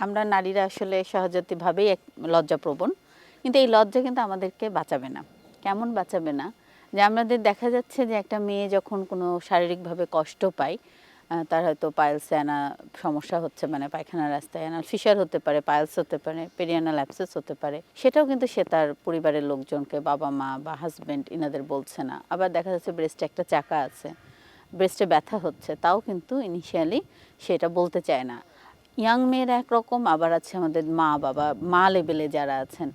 আমরা নারীরা আসলে সহজাতিভাবেই এক লজ্জাপ্রবণ, কিন্তু এই লজ্জা কিন্তু আমাদেরকে বাঁচাবে না। কেমন বাঁচাবে না? যে আমাদের দেখা যাচ্ছে যে একটা মেয়ে যখন কোনো শারীরিকভাবে কষ্ট পায় তার হয়তো পাইলস আনা সমস্যা হচ্ছে মানে পায়খানা রাস্তায় আনা, ফিশার হতে পারে, পাইলস হতে পারে, পেরিয়ানাল অ্যাপসেস হতে পারে, সেটাও কিন্তু সে তার পরিবারের লোকজনকে, বাবা মা বা হাজবেন্ড ইনাদের বলছে না। আবার দেখা যাচ্ছে ব্রেস্টে একটা চাকা আছে, ব্রেস্টে ব্যথা হচ্ছে, তাও কিন্তু ইনিশিয়ালি সেটা বলতে চায় না। ইয়াং মেয়েরা একরকম, আবার আছে আমাদের মা, বাবা, মা লেভেলে যারা আছেন,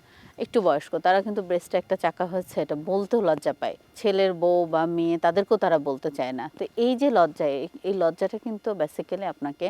একটু বয়স্ক, তারা কিন্তু ব্রেস্টে একটা চাকা হচ্ছে, এটা বলতেও লজ্জা পায়। ছেলের বউ বা মেয়ে, তাদেরকেও তারা বলতে চায় না। তো এই যে লজ্জা, এই লজ্জাটা কিন্তু বেসিক্যালি আপনাকে,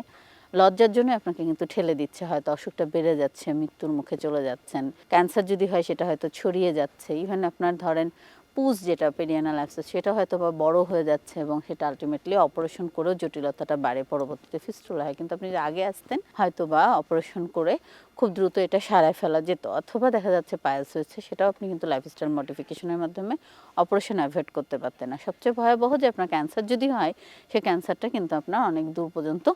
লজ্জার জন্য আপনাকে কিন্তু ঠেলে দিচ্ছে। হয়তো অসুখটা বেড়ে যাচ্ছে, মৃত্যুর মুখে চলে যাচ্ছেন। ক্যান্সার যদি হয়, সেটা হয়তো ছড়িয়ে যাচ্ছে। ইভেন আপনার ধরেন পুজ যেটা পেরিয়ানাল অ্যাপসেস সেটা হয়তো বা বড় হয়ে যাচ্ছে এবং সেটা আলটিমেটলি অপারেশন করেও জটিলতাটা বাড়ে, পরবর্তীতে ফিস্টুলা হয়। কিন্তু আপনি আগে আসতেন হয়তো বা অপারেশন করে খুব দ্রুত এটা সারায় ফেলা যেত। অথবা দেখা যাচ্ছে পায়েলস হয়েছে, সেটাও আপনি কিন্তু লাইফস্টাইল মডিফিকেশনের মাধ্যমে অপারেশন অ্যাভয়েড করতে পারতেন। না সবচেয়ে ভয়াবহ যে আপনার ক্যান্সার যদি হয়, সে ক্যান্সারটা কিন্তু আপনার অনেক দূর পর্যন্ত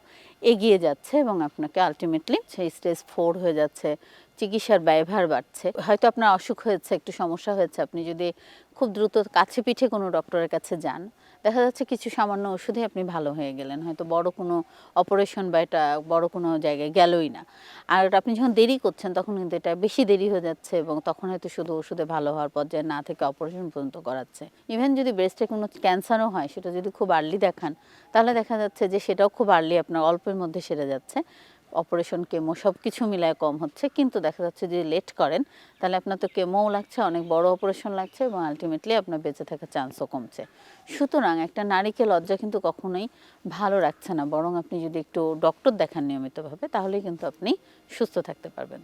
এগিয়ে যাচ্ছে এবং আপনাকে আলটিমেটলি সেই স্টেজ ফোর হয়ে যাচ্ছে। চিকিৎসার ব্যয়ভার বাড়ছে। হয়তো আপনার অসুখ হয়েছে, একটু সমস্যা হয়েছে, আপনি যদি খুব দ্রুত কাছে পিঠে কোনো ডক্টরের কাছে যান, দেখা যাচ্ছে কিছু সামান্য ওষুধে আপনি ভালো হয়ে গেলেন। হয়তো বড় কোনো অপারেশন বা এটা বড় কোনো জায়গায় গেলই না। আর আপনি যখন দেরি করছেন, তখন কিন্তু এটা বেশি দেরি হয়ে যাচ্ছে এবং তখন হয়তো শুধু ওষুধে ভালো হওয়ার পর্যায়ে না থেকে অপারেশন পর্যন্ত করাচ্ছে। ইভেন যদি ব্রেস্টে কোনো ক্যান্সারও হয়, সেটা যদি খুব আর্লি দেখান, তাহলে দেখা যাচ্ছে যে সেটাও খুব আর্লি আপনার অল্পের মধ্যে সেরে যাচ্ছে। অপারেশন কেমো সব কিছু মিলায় কম হচ্ছে, কিন্তু দেখা যাচ্ছে যদি লেট করেন, তাহলে আপনার তো কেমোও লাগছে, অনেক বড় অপারেশন লাগছে এবং আলটিমেটলি আপনার বেঁচে থাকার চান্সও কমছে। সুতরাং একটা নারীকে লজ্জা কিন্তু কখনোই ভালো রাখছে না, বরং আপনি যদি একটু ডক্টর দেখান নিয়মিতভাবে, তাহলেই কিন্তু আপনি সুস্থ থাকতে পারবেন।